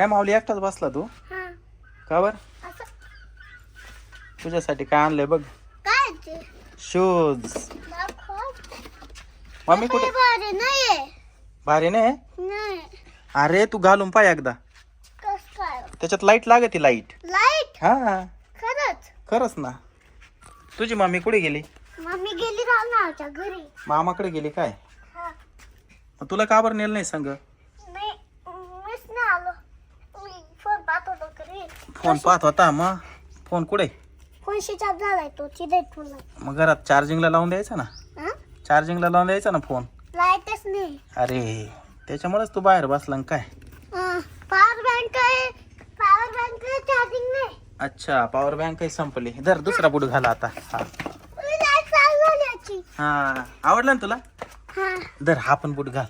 काय माऊली एकटाच बसला तू? हा. का बर? असं. तुझ्यासाठी काय आणलंय बघ. काय ते? शूज. दाखव. मम्मी कुठे? बरे नाहीये. भारी नाही? नाही. अरे तू घालून पाय एकदा. कस काय? त्याच्यात लाइट लागते लाइट. लाइट? हा. खरंच? खरंच ना. तुझी मम्मी कुठे गेली? मम्मी गेली घरी. मामाकडे गेली काय? हा. मग तुला का बरं नेलं नाही सांग नाही मीच नाही आलो मी फोन पाहत होतो घरी फोन पाहत होता मग? फोन कुठे? फोन स्विच ऑफ झालाय तो चिडे ठेवला. मग घरात चार्जिंगला लावून द्यायचा ना? हा? चार्जिंगला लावून द्यायचा ना फोन? लाईटच नाही. अरे त्याच्यामुळेच तू बाहेर बसला न काय? Power bank power bank charging नाही. अच्छा पॉवर बँक संपली. धर दुसरा बुट घाला आता. हा. लाइट चालू हा आवडला ना तुला? हा. धर हा पण बूट घाल.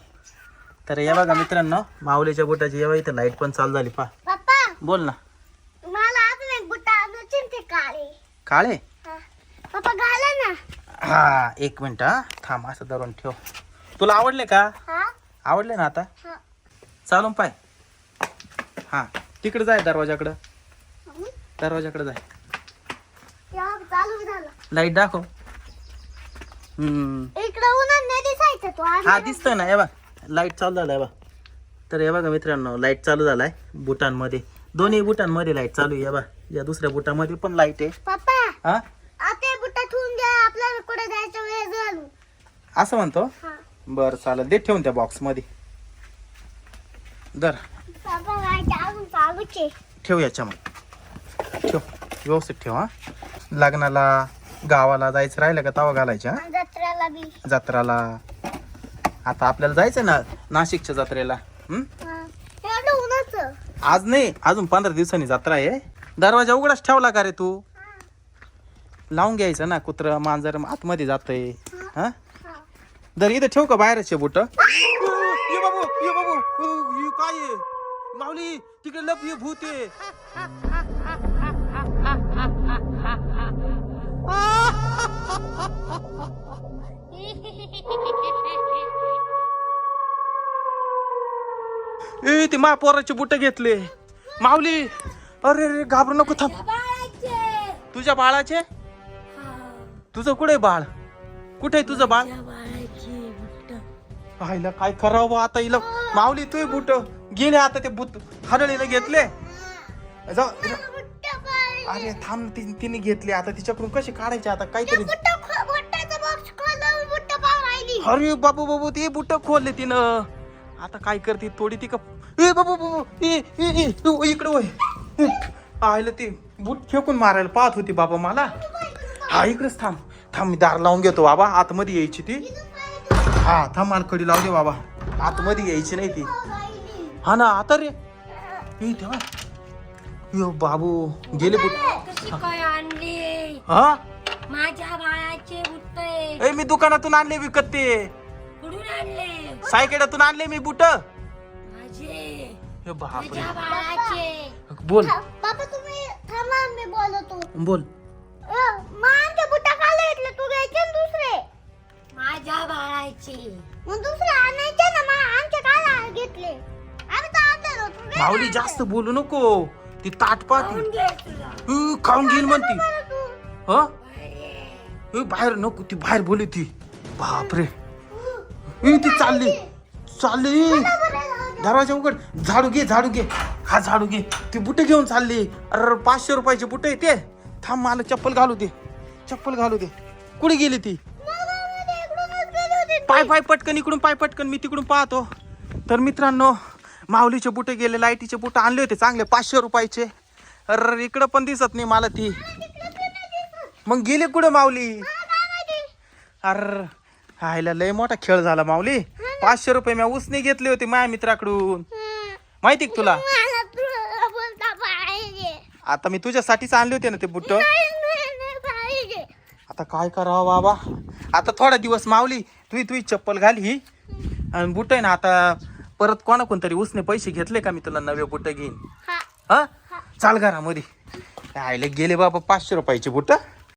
तर या बघा मित्रांनो माऊलीच्या बुटाची या इथं लाइट पण चालू झाली पा पप्पा. बोल ना मला अजून एक बुट्टा आणायचे ते काळे? हा. पप्पा घाला ना. हा एक मिनिट हा. थांब असं धरून ठेव. तुला आवडले का? हा. आवडले ना आता? हा. चालून पाय. हा तिकडे जाय दरवाजाकडं. दरवाजाकडे जाय. या चालू झालं. लाइट दाखव. हम्म. इकडं उन्हात नाही दिसायचं तो हा दिसतोय ना. हे बघ लाइट चालू झालाय बा तर हे बघा मित्रांनो लाइट चालू झालाय बुटांमध्ये. दोन्ही बुटांमध्ये लाइट चालू आहे हे बा या दुसऱ्या बुटामध्ये पण लाइट आहे. पप्पा हा? आता बुट्टा ठेवून द्या आपल्याला कुठे जायचं वेळ असं म्हणतो? हा. बरं चालेल. दे ठेवून त्या बॉक्समध्ये दर अजून चालूच आहे. ठेव याच्यामध्ये. ठेव. व्यवस्थित ठेव हा. लग्नाला गावाला जायचं राहिलं का तवा घालायच्या आणि जत्रेला बी. जत्राला. आता आपल्याला जायचं ना नाशिकच्या जत्रेला. हं? हा. एवढं आज नाही अजून पंधरा दिवसांनी जत्रा आहे. दरवाजा उघडाच ठेवला का रे तू? लावून घ्यायचं ना कुत्र मांजर आतमध्ये जातंय. हा? हा. दर इथं ठेव का बाहेरचे बुट? ये बाबू ये बाबू. हे काय आहे? माऊली तिकडे लप ये भूत आहे. ए ते मा पोराचे बुट घेतले. माऊली अरे रे घाबरू नको थांब. तुझ्या बाळाचे? तुझं कुठे बाळ? कुठे आहे तुझं बाळ? पाहिलं काय करावं आता हिला? माऊली तू बुट. गेले आता ते बुट हरळीला घेतले. अरे थांब तिने घेतले. आता तिच्याकडून कसे काढायचे आता? काहीतरी. अरे बाबू बाबू ते बुट खोलले तिनं. आता काय करते? थोडी ती का ए बाबू बाबू इकडे वय. आयलं ते बूट फेकून मारायला पाहत होती बाबा मला. हा इकडेच थांब. थांब मी दार लावून घेतो बाबा. आतमध्ये यायची ती. हा थांब मला कडी लावू दे बाबा. आतमध्ये यायची नाही ती. हा ना आता रे. यो बाबू गेले आणली? हा? माझ्या बाळाचे बुट्टे ए मी दुकानातून आणले विकत ते सायकेडातून आणले मी बुट. हे बापरे. बोल. बाबा तुम्ही थांबा मी बोलतो. बोल. मग दुसरे आणायचे ना मग काय घेतले. माऊली. जास्त बोलू नको. ती ताट पाहती. खाऊन घे तुला. हं, खाऊन घेईन म्हणती. बरं तू. ह? ए, बाहेर नको ती बाहेर बोली ती. बापरे. ए, ती चालली. चालली. दरवाजा उघड. झाडू घे झाडू घे. हा झाडू घे. ती बुटे घेऊन चालली. अरे पाचशे रुपयाचे बुटे ते. थांब मला चप्पल घालू दे. चप्पल घालू दे. कुठे गेली ती मग आम्ही इकडूनच गेली होती. पाय पाय पटकन इकडून पाय पटकन मी तिकडून पाहतो तर मित्रांनो माऊलीचे बुटे गेले लाईटीचे बुट आणले होते चांगले पाचशे रुपयाचे अरे इकडं पण दिसत नाही मला ती मग गेले कुठं माऊली अर अरे हायला लय मोठा खेळ झाला माऊली पाचशे रुपये मी उसने घेतले होते माझ्या मित्राकडून माहिती का तुला आता मी तुझ्यासाठीच आणले होते ना ते बुट आता काय करावं बाबा आता थोडा दिवस मावली तुही तुही चप्पल घाल ही. आणि बुट आहे ना आता परत कोणा कोणतरी उसने पैसे घेतले का मी तुला नवे बुट घेईन? हा. हा? चाल घरामध्ये. आयले गेले बाबा पाचशे रुपयाचे बुट.